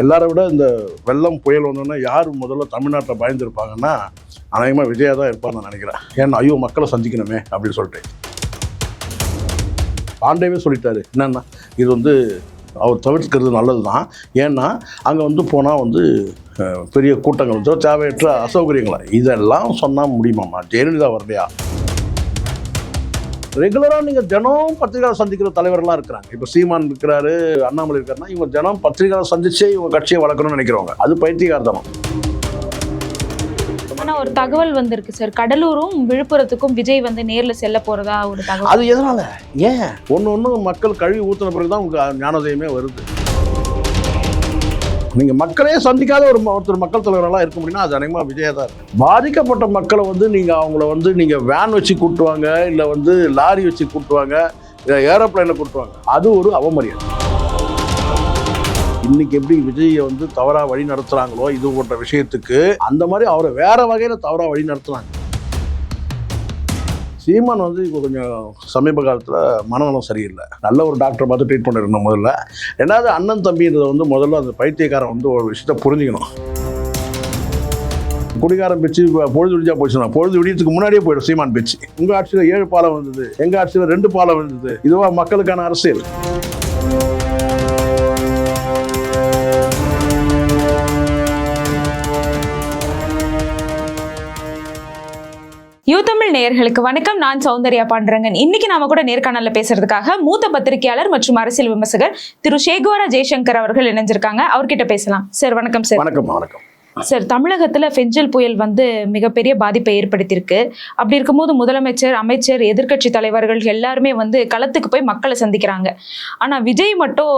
எல்லாரை விட இந்த வெள்ளம் புயல் வந்தோன்னா யார் முதல்ல தமிழ்நாட்டில் பயந்துருப்பாங்கன்னா அநேகமாக விஜயா தான் இருப்பான்னு நான் நினைக்கிறேன். ஏன்னா ஐயோ மக்களை சந்திக்கணுமே அப்படின்னு சொல்லிட்டு. பாண்டேவே சொல்லிட்டாரு. என்னன்னா இது வந்து அவர் தவிர்க்கிறது நல்லது தான் ஏன்னா அங்கே வந்து போனால் வந்து பெரிய கூட்டங்கள் வந்து தேவையற்ற அசௌகரியங்களா. இதெல்லாம் சொன்னால் முடியுமாம்மா? ஜெயலலிதா வரலையா ரெகுலராக நீங்கள் தினம் பத்திரிகையாளர் சந்திக்கிற தலைவர்கள்லாம் இருக்கிறாங்க. இப்போ சீமான் இருக்கிறாரு அண்ணாமலை இருக்காருன்னா இவங்க தினம் பத்திரிகையாளர் சந்திச்சே இவங்க கட்சியை வளர்க்கணும்னு நினைக்கிறவங்க. அது பைத்தியகார்த்தனம் ஆனா ஒரு தகவல் வந்திருக்கு சார். கடலூரும் விழுப்புரத்துக்கும் விஜய் வந்து நேர்ல செல்ல போறதா ஒரு தகவல். அது எதனால? ஏன்? ஒன்று ஒன்று மக்கள் கழுவி ஊற்றின பிறகு தான் உங்களுக்கு ஞானோதயமே வருது. நீங்கள் மக்களே சந்திக்காத ஒரு ம- ஒருத்தர் மக்கள் தலைவரெல்லாம் இருக்க முடியும்னா அது அநேகமாக விஜயா தான் பாதிக்கப்பட்ட மக்களை வந்து நீங்கள் அவங்கள வந்து நீங்கள் வேன் வச்சு கூட்டுவாங்க இல்லை வந்து லாரி வச்சு கூட்டுவாங்க இல்லை ஏரோப்ளைனில் கூட்டுவாங்க. அது ஒரு அவமரியாதை. இன்னைக்கு எப்படி விஜயை வந்து தவறாக வழி நடத்துகிறாங்களோ இது போன்ற விஷயத்துக்கு அந்த மாதிரி அவரை வேற வகையில் தவறாக வழி நடத்துனாங்க சீமான் வந்து இப்போ கொஞ்சம் சமீப காலத்தில் மனநலம் சரியில்லை. நல்ல ஒரு டாக்டரை பார்த்து ட்ரீட் பண்ணிருந்தோம் முதல்ல. ரெண்டாவது அண்ணன் தம்பின்றதை வந்து முதல்ல அந்த பைத்தியக்காரன் வந்து ஒரு விஷயத்த புரிஞ்சுக்கணும். குடிகாரம் பிச்சு பொழுது விடிஞ்சா போச்சுனா பொழுது விடியத்துக்கு முன்னாடியே போயிடும் சீமான் பிச்சு. உங்கள் ஆட்சியில் ஏழு பாலம் வந்தது. எங்கள் ஆட்சியில் ரெண்டு பாலம் வந்தது. இதுவாக மக்களுக்கான அரசியல். யூ தமிழ் நேயர்களுக்கு வணக்கம். நான் சௌந்தர்யா பாண்டரங்கன். இன்னைக்கு நாம கூட நேர்காணல்ல பேசுறதுக்காக மூத்த பத்திரிகையாளர் மற்றும் அரசியல் விமர்சகர் திரு சேகோரா ஜெய்சங்கர் அவர்கள் இணைஞ்சிருக்காங்க. அவர்கிட்ட பேசலாம். சார் வணக்கம் சார். வணக்கம் வணக்கம். சார் தமிழகத்துல பெஞ்சல் புயல் வந்து மிகப்பெரிய பாதிப்பை ஏற்படுத்தியிருக்கு. அப்படி இருக்கும்போது முதலமைச்சர் அமைச்சர் எதிர்க்கட்சி தலைவர்கள் எல்லாருமே வந்து களத்துக்கு போய் மக்களை சந்திக்கிறாங்க. ஆனா விஜய் மட்டும்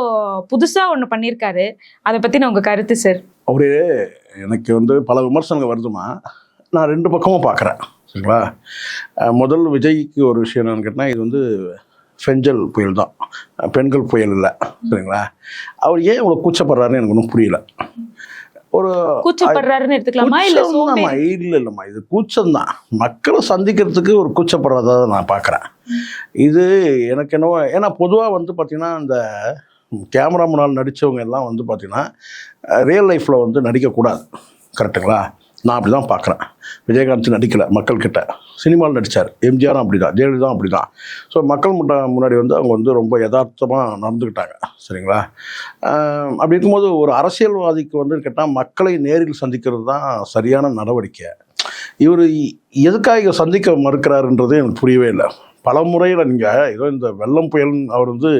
புதுசா ஒண்ணு பண்ணியிருக்காரு. அதை பத்தின உங்க கருத்து சார். அவரு எனக்கு வந்து பல விமர்சனங்கள் வருதுமா நான் ரெண்டு பக்கமும் பார்க்குறேன் சரிங்களா முதல் விஜய்க்கு ஒரு விஷயம் என்னன்னு கேட்டால் இது வந்து ஃபெஞ்சல் புயல் தான். பெண்கள் புயல் இல்லை சரிங்களா? அவர் ஏன் இவ்வளோ கூச்சப்படுறாருன்னு எனக்கு ஒன்றும் புரியல. ஒரு கூச்சப்படுறாருன்னு எடுத்துக்கலாமா? இல்ல இல்லைம்மா இது கூச்சம்தான் மக்களை சந்திக்கிறதுக்கு ஒரு கூச்சப்படுறதா நான் பார்க்குறேன். இது எனக்கு என்னவோ ஏன்னா பொதுவாக வந்து பார்த்திங்கன்னா இந்த கேமரா முன்னால் நடித்தவங்க எல்லாம் வந்து பார்த்திங்கன்னா ரியல் லைஃப்பில் வந்து நடிக்கக்கூடாது. கரெக்டுங்களா நான் அப்படி தான் பார்க்குறேன். விஜயகாந்த் நடிக்கலை மக்கள்கிட்ட. சினிமாவில் நடித்தார் எம்ஜிஆரும் அப்படி தான் ஜெயலலிதா அப்படி தான் ஸோ மக்கள் முட்ட முன்னாடி வந்து அவங்க வந்து ரொம்ப யதார்த்தமாக நடந்துக்கிட்டாங்க. சரிங்களா? அப்படி இருக்கும்போது ஒரு அரசியல்வாதிக்கு வந்து கேட்டால் மக்களை நேரில் சந்திக்கிறது தான் சரியான நடவடிக்கை. இவர் எதுக்காக இவர் சந்திக்க மறுக்கிறாருன்றது எனக்கு புரியவே இல்லை. பல முறையில் நீங்கள் ஏதோ இந்த வெள்ளம் புயல் அவர் வந்து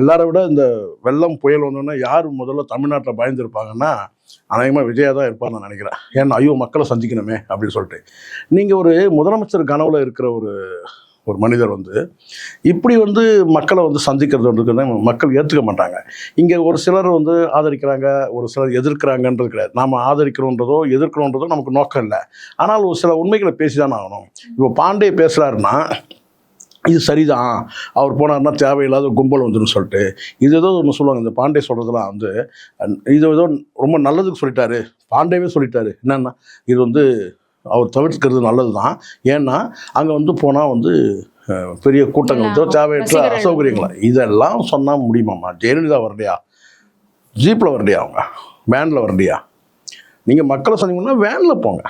எல்லாரை விட இந்த வெள்ளம் புயல் வந்தோன்னா யார் முதல்ல தமிழ்நாட்டில் பயந்துருப்பாங்கன்னா அநேகமாக விஜயா தான் இருப்பார் நான் நினைக்கிறேன். ஏன்னா ஐயோ மக்களை சந்திக்கணுமே அப்படின்னு சொல்லிட்டு. நீங்கள் ஒரு முதலமைச்சர் கனவில் இருக்கிற ஒரு ஒரு மனிதர் வந்து இப்படி வந்து மக்களை வந்து சந்திக்கிறது வந்து மக்கள் ஏற்றுக்க மாட்டாங்க. இங்கே ஒரு சிலர் வந்து ஆதரிக்கிறாங்க ஒரு சிலர் எதிர்க்கிறாங்கன்றது கிடையாது. நாம் ஆதரிக்கிறோன்றதோ எதிர்க்கிறோன்றதோ நமக்கு நோக்கம் இல்லை. ஆனால் ஒரு சில உண்மைகளை பேசி தானே ஆகணும். இப்போ பாண்டே பேசுகிறாருன்னா இது சரிதான். அவர் போனார்னா தேவையில்லாத கும்பல் வந்துடும் சொல்லிட்டு. இது ஏதோ ஒன்று சொல்லுவாங்க. இந்த பாண்டே சொல்கிறதுலாம் வந்து இது ஏதோ ரொம்ப நல்லதுக்கு சொல்லிட்டாரு. பாண்டேவே சொல்லிட்டாரு. என்னன்னா இது வந்து அவர் தவிர்க்கிறது நல்லது தான் ஏன்னா அங்கே வந்து போனால் வந்து பெரிய கூட்டங்கள் வந்து தேவையற்ற. அசௌகரியங்களா? இதெல்லாம் சொன்னால் முடியுமாம்மா ஜெயலலிதா வரலையா ஜீப்பில் வரலையா அவங்க? வேனில் வரலையா நீங்கள் மக்களை சந்திக்கணும்னா வேனில் போங்க.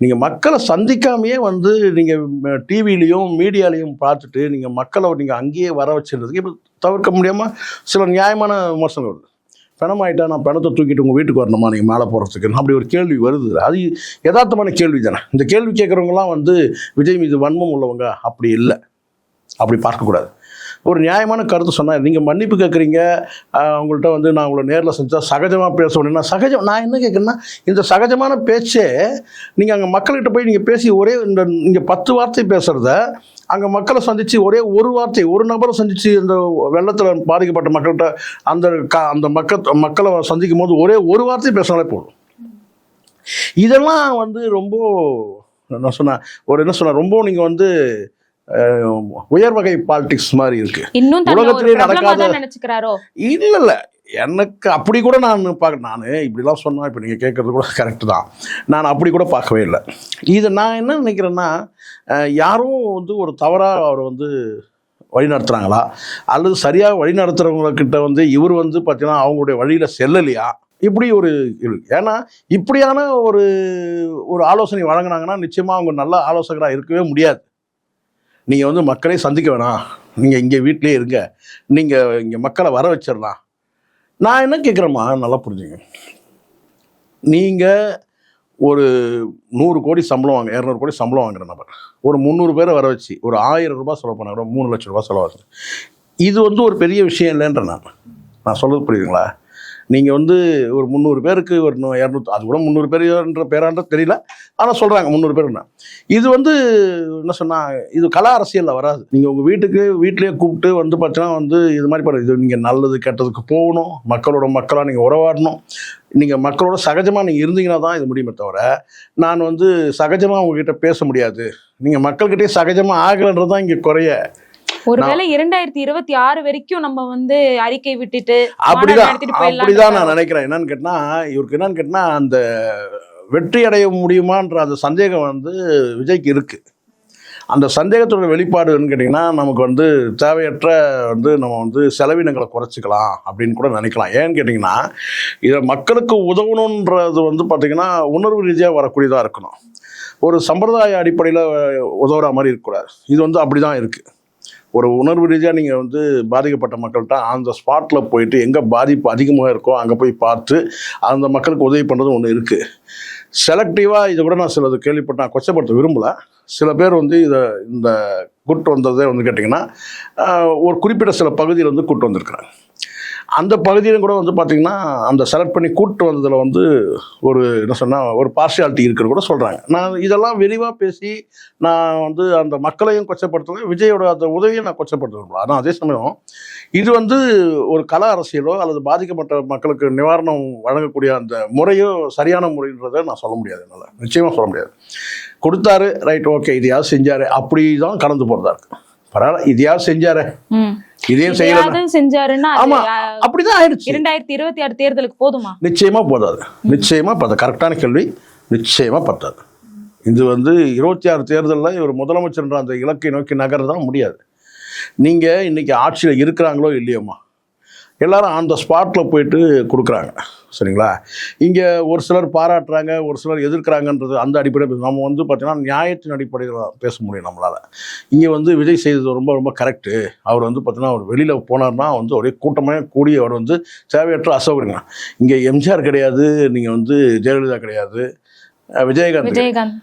நீங்கள் மக்களை சந்திக்காமையே வந்து நீங்கள் டிவிலையும் மீடியாலையும் பார்த்துட்டு நீங்கள் மக்களை நீங்கள் அங்கேயே வர வச்சுருந்ததுக்கு இப்போ தவிர்க்க முடியாமல் சில நியாயமான விமர்சனம் வருது. பணம் ஆகிட்டா நான் பணத்தை தூக்கிட்டு உங்கள் வீட்டுக்கு வரணுமா? நீங்கள் மேலே போகிறதுக்கு அப்படி ஒரு கேள்வி வருது. அது யதார்த்தமான கேள்வி தானே. இந்த கேள்வி கேட்குறவங்களாம் வந்து விஜய் மீது வன்மம் உள்ளவங்க அப்படி இல்லை. அப்படி பார்க்கக்கூடாது. ஒரு நியாயமான கருத்து சொன்னால் நீங்கள் மன்னிப்பு கேட்குறீங்க. அவங்கள்ட்ட வந்து நான் உங்களை நேரில் செஞ்சா சகஜமாக பேச முடியும்னா சகஜம் நான் என்ன கேட்குறேன்னா இந்த சகஜமான பேச்சே நீங்கள் அங்கே மக்கள்கிட்ட போய் நீங்கள் பேசி ஒரே இந்த இங்கே பத்து வார்த்தை பேசுகிறத அங்கே மக்களை சந்தித்து ஒரே ஒரு வார்த்தை ஒரு நபரை சந்தித்து இந்த வெள்ளத்தில் பாதிக்கப்பட்ட மக்கள்கிட்ட அந்த க அந்த மக்கள் மக்களை சந்திக்கும் போது ஒரே ஒரு வார்த்தை பேசினாலே போதும். இதெல்லாம் வந்து ரொம்ப நான் சொன்னேன் ஒரு என்ன சொன்னேன் ரொம்ப நீங்கள் வந்து அஹ், உயர் வகை பாலிடிக்ஸ் மாதிரி இருக்கு. இன்னும் தன்னை ஒரு உலகத்திலே பிரபலமா நடக்காத- நினைச்சுக்கிறாரோ? இல்லை இல்லை எனக்கு அப்படி கூட நான் பார்க்க நான் இப்படிலாம் சொன்னால் இப்போ நீங்கள் கேட்குறது கூட கரெக்டு தான். நான் அப்படி கூட பார்க்கவே இல்லை. இது நான் என்ன நினைக்கிறேன்னா யாரும் வந்து ஒரு தவறாக அவர் வந்து வழி நடத்துகிறாங்களா அல்லது சரியாக வழி நடத்துகிறவங்கக்கிட்ட வந்து இவர் வந்து பார்த்தீங்கன்னா அவங்களுடைய வழியில் செல்லலையா? இப்படி ஒரு இருக்கு ஏன்னா இப்படியான ஒரு ஒரு ஆலோசனை வழங்கினாங்கன்னா நிச்சயமாக அவங்க நல்ல ஆலோசகராக இருக்கவே முடியாது. நீங்கள் வந்து மக்களையும் சந்திக்க வேணாம். நீங்கள் இங்கே வீட்டிலே இருங்க. நீங்கள் இங்கே மக்களை வர வச்சிடலாம். நான் என்ன கேட்குறேம்மா நல்லா புரிஞ்சுங்க. நீங்கள் ஒரு நூறு கோடி சம்பளம் வாங்க இரநூறு கோடி சம்பளம் வாங்குற நபர். ஒரு முந்நூறு பேரை வர வச்சு ஒரு ஆயிரம் ரூபாய் செலவு பண்ண மூணு லட்சம் ரூபாய் செலவாகுது. இது வந்து ஒரு பெரிய விஷயம் இல்லைன்ற நான். நான் சொல்கிறது புரியுதுங்களா? நீங்கள் வந்து ஒரு முந்நூறு பேருக்கு ஒரு இரநூத்தி அது கூட முந்நூறு பேருன்ற பேரான்ற தெரியல. ஆனால் சொல்கிறாங்க முந்நூறு பேருன்னா இது வந்து என்ன சொன்னால் இது கலா அரசியலில் வராது. நீங்கள் உங்கள் வீட்டுக்கு வீட்டிலேயே கூப்பிட்டு வந்து பார்த்தீங்கன்னா வந்து இது மாதிரி பண்ண இது நீங்கள் நல்லது கெட்டதுக்கு போகணும். மக்களோட மக்களாக நீங்கள் உறவாடணும். நீங்கள் மக்களோட சகஜமாக நீங்கள் இருந்தீங்கன்னா தான் இது முடியுமே தவிர நான் வந்து சகஜமாக உங்ககிட்ட பேச முடியாது. நீங்கள் மக்கள்கிட்டயே சகஜமாக ஆகலைன்றது தான் இங்கே குறைய. ஒருவேளை இரண்டாயிரத்தி இருபத்தி ஆறு வரைக்கும் நம்ம வந்து அறிக்கை விட்டுட்டு அப்படிதான் அப்படிதான் நான்? நினைக்கிறேன். என்னன்னு கேட்டா இவருக்கு என்னன்னு கேட்டா அந்த வெற்றி அடைய முடியுமான்ற அந்த சந்தேகம் வந்து விஜய்க்கு இருக்கு. அந்த சந்தேகத்தோட வெளிப்பாடுன்னு கேட்டிங்கன்னா நமக்கு வந்து தேவையற்ற வந்து நம்ம வந்து செலவினங்களை குறைச்சிக்கலாம் அப்படின்னு கூட நினைக்கலாம். ஏன்னு கேட்டிங்கன்னா இதை மக்களுக்கு உதவணுன்றது வந்து பார்த்திங்கன்னா உணர்வு ரீதியாக வரக்கூடியதாக இருக்கணும். ஒரு சம்பிரதாய அடிப்படையில் உதவுற மாதிரி இருக்கக்கூடாது. இது வந்து அப்படி தான் இருக்குது ஒரு உணர்வு ரீதியாக நீங்கள் வந்து பாதிக்கப்பட்ட மக்கள்கிட்ட அந்த ஸ்பாட்டில் போயிட்டு எங்கே பாதிப்பு அதிகமாக இருக்கோ அங்கே போய் பார்த்து அந்த மக்களுக்கு உதவி பண்ணுறது ஒன்று இருக்குது செலக்டிவாக இதை விட நான் சிலது கேள்விப்பட்டு நான் கொச்சப்படுத்த விரும்பலை. சில பேர் வந்து இதை இந்த கூட்டு வந்ததே வந்து கேட்டிங்கன்னா ஒரு குறிப்பிட்ட சில பகுதியில் வந்து கூட்டு வந்திருக்கிறாங்க. அந்த பகுதியிலும் கூட வந்து பார்த்திங்கன்னா அந்த செலக்ட் பண்ணி கூட்டு வந்ததில் வந்து ஒரு என்ன சொன்னால் ஒரு பார்ஷியாலிட்டி இருக்குன்னு கூட சொல்கிறாங்க நான் இதெல்லாம் விரிவாக பேசி நான் வந்து அந்த மக்களையும் கொச்சப்படுத்துவேன் விஜயோட அந்த உதவியை நான் கொச்சப்படுத்துவேன். ஆனால் அதே சமயம் இது வந்து ஒரு கல அரசியலோ அல்லது பாதிக்கப்பட்ட மக்களுக்கு நிவாரணம் வழங்கக்கூடிய அந்த முறையோ சரியான முறைன்றதை நான் சொல்ல முடியாது என்னால். நிச்சயமாக சொல்ல முடியாது. கொடுத்தாரு ரைட் ஓகே இதையாவது செஞ்சாரு? அப்படி தான் கடந்து போகிறதா இருக்கு. பரவாயில்ல இதையாவது செஞ்சாரு? இதையும் செய்யல இதையாவது செஞ்சாருன்னா ஆமா. அப்படிதான் ஆயிடுச்சு. இரண்டாயிரத்தி இருபத்தி ஆறு தேர்தலுக்கு போதுமா? நிச்சயமா போதாது. நிச்சயமா பத்தாது கரெக்டான கேள்வி. நிச்சயமா பத்தாது இது வந்து இருபத்தி ஆறு தேர்தலில் இவர் முதலமைச்சர்ன்ற அந்த இலக்கை நோக்கி நகர தான் முடியாது. நீங்க இன்னைக்கு ஆட்சியில் இருக்கிறாங்களோ இல்லையோம்மா? எல்லாரும் அந்த ஸ்பாட்டில் போயிட்டு கொடுக்குறாங்க. சரிங்களா? இங்கே ஒரு சிலர் பாராட்டுறாங்க ஒரு சிலர் எதிர்க்கிறாங்கன்றது அந்த அடிப்படையில் நம்ம வந்து பார்த்தீங்கன்னா நியாயத்தின் அடிப்படையில் பேச முடியும் நம்மளால். இங்கே வந்து விஜய் செய்தது ரொம்ப ரொம்ப கரெக்டு அவர் வந்து பார்த்தீங்கன்னா அவர் வெளியில் போனார்னா வந்து ஒரே கூட்டமாக கூடி அவர் வந்து தேவையற்ற அசௌகரியங்க இங்கே எம்ஜிஆர் கிடையாது நீங்கள் வந்து ஜெயலலிதா கிடையாது விஜயகாந்த். விஜயகாந்த்.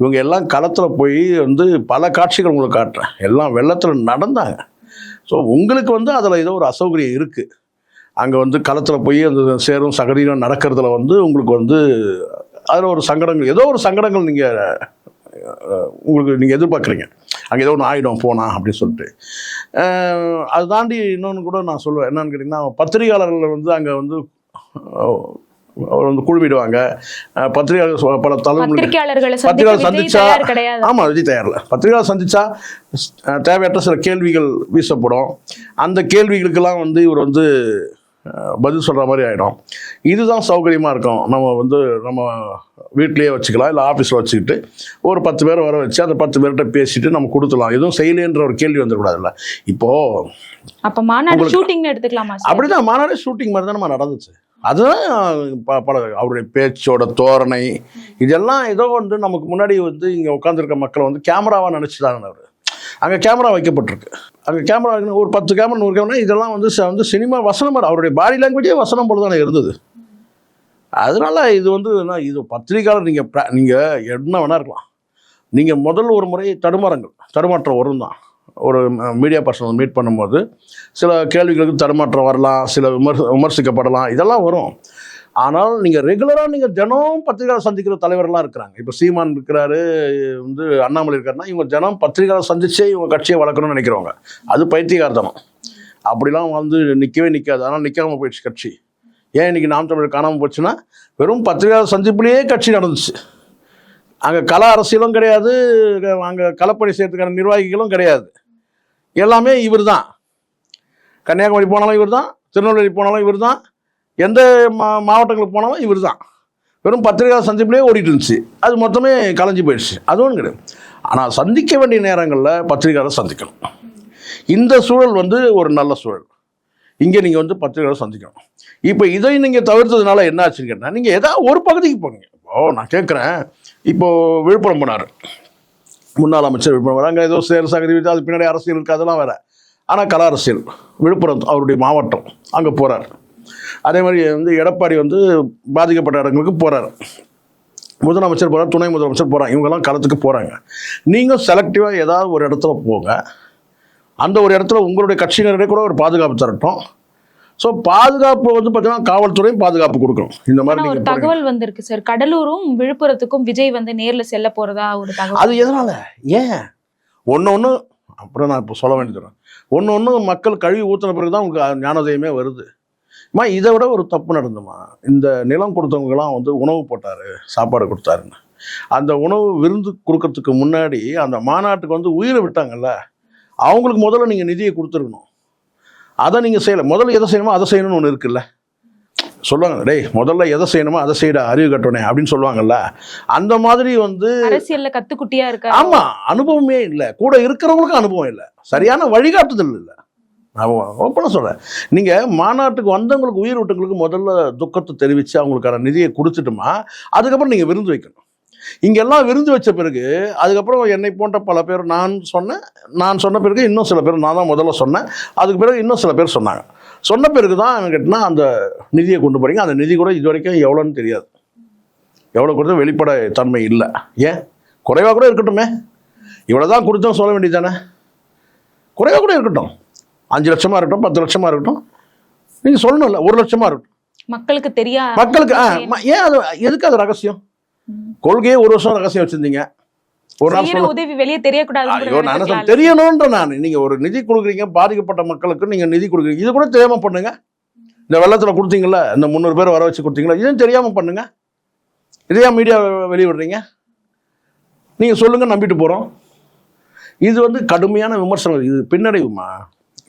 இவங்க எல்லாம் களத்தில் போய் வந்து பல காட்சிகள் உங்களுக்கு காட்டுறேன். எல்லாம் வெள்ளத்தில் நடந்தாங்க. ஸோ உங்களுக்கு வந்து அதில் ஏதோ ஒரு அசௌகரியம் இருக்குது அங்கே வந்து களத்தில் போய் அந்த சேரும் சகதியும் நடக்கிறதுல வந்து உங்களுக்கு வந்து அதில் ஒரு சங்கடங்கள் ஏதோ ஒரு சங்கடங்கள் நீங்கள் உங்களுக்கு நீங்கள் எதிர்பார்க்குறீங்க. அங்கே ஏதோ ஒன்று ஆகிடும் போனா அப்படின்னு சொல்லிட்டு. அதை தாண்டி இன்னொன்று கூட நான் சொல்லுவேன். என்னன்னு கேட்டிங்கன்னா பத்திரிகையாளர்கள் வந்து அங்கே வந்து அவர் வந்து குழுமிடுவாங்க. பத்திரிகையாளர் பல தலைமுறை பத்திரிகையாளர்களை பத்திரிகையாளர் சந்திச்சா ஆமாம் விஜய் தயாரில் பத்திரிகையாளர் சந்திச்சா தேவையற்ற சில கேள்விகள் வீசப்படும். அந்த கேள்விகளுக்கெல்லாம் வந்து இவர் வந்து பதில் சொல்கிற மாதிரி ஆகிடும் இதுதான் சௌகரியமாக இருக்கும். நம்ம வந்து நம்ம வீட்லேயே வச்சுக்கலாம் இல்லை ஆஃபீஸில் வச்சுக்கிட்டு ஒரு பத்து பேரை வர வச்சு அந்த பத்து பேர்கிட்ட பேசிட்டு நம்ம கொடுத்துலாம் எதுவும் செய்யலேன்ற ஒரு கேள்வி வந்துடக்கூடாதுல்ல. இப்போது அப்ப மாநாடு ஷூட்டிங்னு எடுத்துக்கலாமா அப்படிதான் மாநாடு ஷூட்டிங் மாதிரி தான் நடந்துச்சு. அதுதான் பல அவருடைய பேச்சோட தோரணை. இதெல்லாம் ஏதோ வந்து நமக்கு முன்னாடி வந்து இங்கே உட்காந்துருக்க மக்களை வந்து கேமராவாக நினச்சிதாங்க அவர். அங்கே கேமரா வைக்கப்பட்டிருக்கு. அங்கே கேமரா வைக்கணும். ஒரு பத்து கேமரா நூறு கேமரா இதெல்லாம் வந்து ச- வந்து சினிமா வசனம் அவருடைய பாடி லாங்குவேஜே வசனம் போல தானே இருந்தது. அதனால் இது வந்து என்ன, இது பத்திரிகையாளர் நீங்கள் நீங்கள் என்ன வேணா இருக்கலாம். நீங்கள் முதல் ஒரு முறை தடுமாறங்கள் தடுமாற்றம் வரும் தான் ஒரு மீடியா பர்சன் மீட் பண்ணும்போது சில கேள்விகளுக்கு தடுமாற்றம் வரலாம் சில விமர்ச விமர்சிக்கப்படலாம் இதெல்லாம் வரும். ஆனால் நீங்கள் ரெகுலராக நீங்கள் தினம் பத்திரிகையாளர் சந்திக்கிற தலைவர்கள்லாம் இருக்கிறாங்க. இப்போ சீமான் இருக்கிறாரு வந்து அண்ணாமலை இருக்காருன்னா இவங்க தினம் பத்திரிகையாளர் சந்திச்சே இவங்க கட்சியை வளர்க்கணும்னு நினைக்கிறவங்க. அது பைத்தியகார்த்தனம் அப்படிலாம் வந்து நிற்கவே நிற்காது ஆனால் நிற்காமல் போயிடுச்சு கட்சி. ஏன் இன்னைக்கு நாம் தமிழர் காணாமல் போச்சுன்னா வெறும் பத்திரிகையாளர் சந்திப்புலேயே கட்சி நடந்துச்சு. அங்கே கல அரசியலும் கிடையாது அங்கே களப்பணி செய்யறதுக்கான நிர்வாகிகளும் கிடையாது. எல்லாமே இவர் தான் கன்னியாகுமரி போனாலும் இவர் தான் திருநெல்வேலி போனாலும் இவர் தான் எந்த மா மாவட்டங்களுக்கு போனாலும் இவர் தான் வெறும் பத்திரிகை சந்திப்புலேயே ஓடிட்டு இருந்துச்சு அது மொத்தமே கலைஞ்சு போயிடுச்சு. அதுவும் கிடையாது. ஆனால் சந்திக்க வேண்டிய நேரங்களில் பத்திரிகையாளர் சந்திக்கணும். இந்த சூழல் வந்து ஒரு நல்ல சூழல். இங்கே நீங்கள் வந்து பத்திரிகையாளர் சந்திக்கணும். இப்போ இதை நீங்கள் தவிர்த்ததுனால என்ன ஆச்சுன்னு கேட்டால் நீங்கள் ஏதாவது ஒரு பகுதிக்கு போங்க ஓ நான் கேட்குறேன். இப்போது விழுப்புரம் போனார். முன்னாள் அமைச்சர் விழுப்புரம் அங்கே ஏதோ சேர் சகதி அது பின்னாடி அரசியல் இருக்குது அதெல்லாம் வேறு. ஆனால் கலா அரசியல். விழுப்புரம் அவருடைய மாவட்டம். அங்கே போகிறார் அதே மாதிரி வந்து எடப்பாடி வந்து பாதிக்கப்பட்ட இடங்களுக்கு போகிறார் முதலமைச்சர் போகிறார் துணை முதலமைச்சர் போகிறாங்க இவங்கெல்லாம் களத்துக்கு போகிறாங்க நீங்கள் செலக்டிவாக ஏதாவது ஒரு இடத்துல போங்க. அந்த ஒரு இடத்துல உங்களுடைய கட்சியினரே கூட ஒரு பாதுகாப்பு தரட்டும் ஸோ பாதுகாப்பு வந்து பார்த்தீங்கன்னா காவல்துறையும் பாதுகாப்பு கொடுக்கணும். இந்த மாதிரி ஒரு. தகவல் வந்திருக்கு சார் கடலூரும் விழுப்புரத்துக்கும் விஜய் வந்து நேர்ல செல்ல போறதா ஒரு தகவல்? அது எதனால? ஏன்? ஒன்று ஒன்று அப்புறம் நான் இப்போ சொல்ல வேண்டியது ஒன்று ஒன்று மக்கள் கழுவி ஊற்றின பிறகு தான் உங்களுக்கு ஞானோதயமே வருது. அம்மா இதை விட ஒரு தப்பு நடந்துமா? இந்த நிலம் கொடுத்தவங்கலாம் வந்து உணவு போட்டாரு சாப்பாடு கொடுத்தாருன்னு. அந்த உணவு விருந்து கொடுக்கறதுக்கு முன்னாடி அந்த மாநாட்டுக்கு வந்து உயிரை விட்டாங்கல்ல அவங்களுக்கு முதல்ல நீங்கள் நிதியை கொடுத்துருக்கணும். அதை நீங்கள் செய்யலை. முதல்ல எதை செய்யணுமோ அதை செய்யணும்னு ஒன்று இருக்குல்ல. சொல்லுவாங்க டேய் முதல்ல எதை செய்யணுமோ அதை செய்யடா அறிவு கட்டணே அப்படின்னு சொல்லுவாங்கல்ல. அந்த மாதிரி வந்து அரசியல்ல கத்துக்குட்டியா இருக்க ஆமா அனுபவமே இல்லை. கூட இருக்கிறவங்களுக்கும் அனுபவம் இல்லை. சரியான வழிகாட்டுதல் இல்லை. ஓப்பனாக சொல்கிறேன் நீங்கள் மாநாட்டுக்கு வந்தவங்களுக்கு உயிர் விட்டவங்களுக்கு முதல்ல துக்கத்தை தெரிவித்து அவங்களுக்கான நிதியை கொடுத்துட்டுமா அதுக்கப்புறம் நீங்கள் விருந்து வைக்கணும். இங்கெல்லாம் விருந்து வச்ச பிறகு அதுக்கப்புறம் என்னை போன்ற பல பேர் நான் சொன்னேன் நான் சொன்ன பிறகு இன்னும் சில பேர் நான் தான் முதல்ல சொன்னேன். அதுக்கு பிறகு இன்னும் சில பேர் சொன்னாங்க. சொன்ன பிறகு தான் கேட்டினா அந்த நிதியை கொண்டு போகிறீங்க அந்த நிதி கூட இது வரைக்கும் எவ்வளோன்னு தெரியாது. எவ்வளோ கொடுத்தா வெளிப்பட தன்மை இல்லை. ஏன்? குறைவாக கூட இருக்கட்டுமே. இவ்வளோ தான் கொடுத்தோம் சொல்ல வேண்டியது தானே. குறைவாக கூட இருக்கட்டும். அஞ்சு லட்சமாக இருக்கட்டும் பத்து லட்சமாக இருக்கட்டும். நீங்கள் சொல்லணும்ல ஒரு லட்சமாக இருக்கட்டும். மக்களுக்கு தெரியா? மக்களுக்கு ஏன் அது எதுக்கு அது ரகசியம்? கொள்கையே ஒரு வருஷம் ரகசியம் வச்சுருந்தீங்க. ஒரு நாள் உதவி வெளியே தெரியக்கூடாதுன்னு ஐயோ கூட நான் நீங்கள் ஒரு நிதி கொடுக்குறீங்க பாதிக்கப்பட்ட மக்களுக்கு நீங்கள் நிதி கொடுக்குறீங்க. இது கூட தெரியாமல் பண்ணுங்க. இந்த வெள்ளத்தில் கொடுத்தீங்கல்ல இந்த முந்நூறு பேர் வர வச்சு கொடுத்தீங்களா இதுவும் தெரியாமல் பண்ணுங்க. இதையா மீடியா வெளியிடுறீங்க? நீங்கள் சொல்லுங்கள் நம்பிட்டு போகிறோம் இது வந்து கடுமையான விமர்சனம் இது பின்னடைவுமா?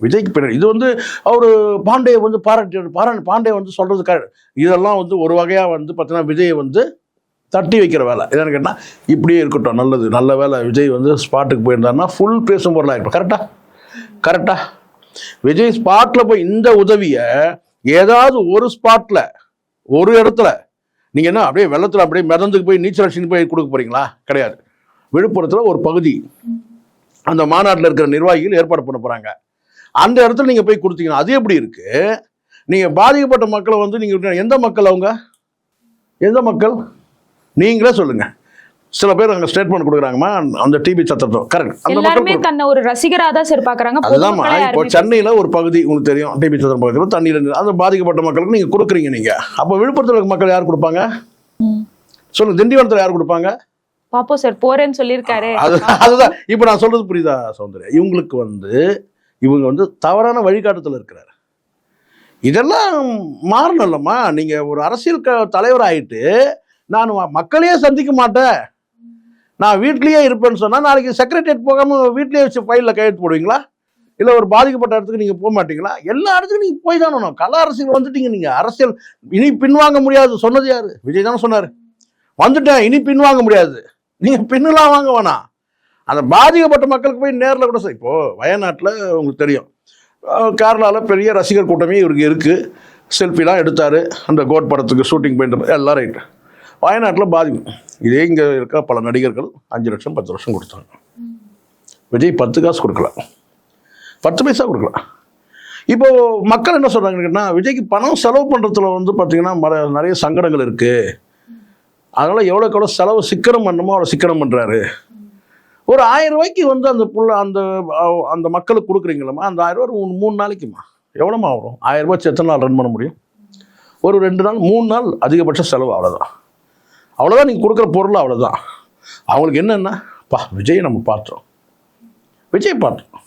விஜய்க்கு பின்னாடி. இது வந்து அவர் பாண்டே வந்து பாராட்டி பாரா பாண்டே வந்து சொல்கிறது க இதெல்லாம் வந்து ஒரு வகையாக வந்து பார்த்தீங்கன்னா விஜயை வந்து தட்டி வைக்கிற வேலை. என்னன்னு கேட்டால் இப்படியே இருக்கட்டும் நல்லது. நல்ல வேலை. விஜய் வந்து ஸ்பாட்டுக்கு போயிருந்தாருன்னா ஃபுல் பேசும் பொருளாக இருப்போம் கரெக்டாக கரெக்டாக விஜய் ஸ்பாட்டில் போய் இந்த உதவியை ஏதாவது ஒரு ஸ்பாட்டில் ஒரு இடத்துல நீங்கள் என்ன அப்படியே வெள்ளத்தில் அப்படியே மிதந்துக்கு போய் நீச்சல் அடிச்சுன்னு போய் கொடுக்க போகிறீங்களா கிடையாது. விழுப்புரத்தில் ஒரு பகுதி அந்த மாநாட்டில் இருக்கிற நிர்வாகிகள் ஏற்பாடு பண்ண போகிறாங்க அந்த இடத்துல நீங்கள் போய் கொடுத்தீங்கன்னா அது எப்படி இருக்கு? நீங்கள் பாதிக்கப்பட்ட மக்களை வந்து நீங்கள் எந்த மக்கள் அவங்க? எந்த மக்கள்? நீங்களே சொல்லுங்க. சில பேர் அங்கே ஸ்டேட்மெண்ட் கொடுக்குறாங்கம்மா அந்த டிபி சத்தத்தம் கரெக்ட் அந்த எல்லாருமே தன்னை ஒரு ரசிகரா தான் சார் பாக்குறாங்க பொதுமக்களே இப்போ சென்னையில் ஒரு பகுதி உங்களுக்கு தெரியும். டிபி சத்திரம் பகுதியில் தண்ணியில் அந்த பாதிக்கப்பட்ட மக்களுக்கு நீங்கள் கொடுக்குறீங்க நீங்கள் அப்போ விழுப்புரத்தில் இருக்க மக்கள் யார் கொடுப்பாங்க? ம். சொல்லுங்க. திண்டிவனத்தில் யார் கொடுப்பாங்க? பாப்போம் சார். போறேன்னு சொல்லியிருக்காரு. அது அதுதான். இப்போ நான் சொல்றது புரியுதா சௌந்தர்யா? இவங்களுக்கு வந்து இவங்க வந்து தவறான வழிகாட்டுதல் இருக்கிறார். இதெல்லாம் மாறணும்லம்மா. நீங்கள் ஒரு அரசியல் க தலைவர் ஆகிட்டு நான் மக்களையே சந்திக்க மாட்டேன். நான் வீட்லேயே இருப்பேன்னு சொன்னால் நாளைக்கு செக்ரட்டரியேட் போகாமல் வீட்லேயே வச்சு ஃபைலில் கையெழுத்து போடுவீங்களா? இல்லை ஒரு பாதிக்கப்பட்ட இடத்துக்கு நீங்கள் போக மாட்டீங்களா? எல்லா இடத்துக்கும் நீங்கள் போய் தானே கல அரசியல் வந்துட்டீங்க நீங்கள் அரசியல் இனி பின்வாங்க முடியாது. சொன்னது யார்? விஜய் தானே சொன்னார். வந்துட்டேன். இனி பின்வாங்க முடியாது. நீங்கள் பின்னலாம் வாங்க வேணாம். அந்த பாதிக்கப்பட்ட மக்களுக்கு போய் நேரில் கூட சார் இப்போது வயநாட்டில் உங்களுக்கு தெரியும். கேரளாவில் பெரிய ரசிகர் கூட்டமே இவருக்கு இருக்குது செல்ஃபிலாம் எடுத்தார். அந்த கோட் படத்துக்கு ஷூட்டிங் பண்ணிட்டு எல்லாம் ரைட் வயநாட்டில் பாதிக்கும். இதே இங்கே இருக்க பல நடிகர்கள் அஞ்சு லட்சம் பத்து லட்சம் கொடுத்தாங்க. விஜய் பத்து காசு கொடுக்கலாம் பத்து பைசா கொடுக்கலாம் இப்போது மக்கள் என்ன சொல்கிறாங்கன்னு கேட்டால் விஜய்க்கு பணம் செலவு பண்ணுறதுல வந்து பார்த்திங்கன்னா நிறைய சங்கடங்கள் இருக்குது அதனால் எவ்வளோக்கு எவ்வளோ செலவு சிக்கனம் பண்ணணுமோ அவ்வளோ சிக்கனம் பண்ணுறாரு ஒரு ஆயிரம் ரூபாய்க்கு வந்து அந்த புள்ள அந்த அந்த மக்களுக்கு கொடுக்குறீங்களம்மா அந்த ஆயிரம் ரூபாய் மூணு மூணு நாளைக்குமா எவ்வளோமா வரும்? ஆயிரம் ரூபாய் எத்தனை நாள் ரன் பண்ண முடியும்? ஒரு ரெண்டு நாள் மூணு நாள் அதிகபட்ச செலவு அவ்வளோதான் அவ்வளோதான் நீங்கள் கொடுக்குற பொருள் அவ்வளோதான் அவங்களுக்கு என்னென்னா பா விஜய் நம்ம பார்த்தோம். விஜய் பார்த்தோம்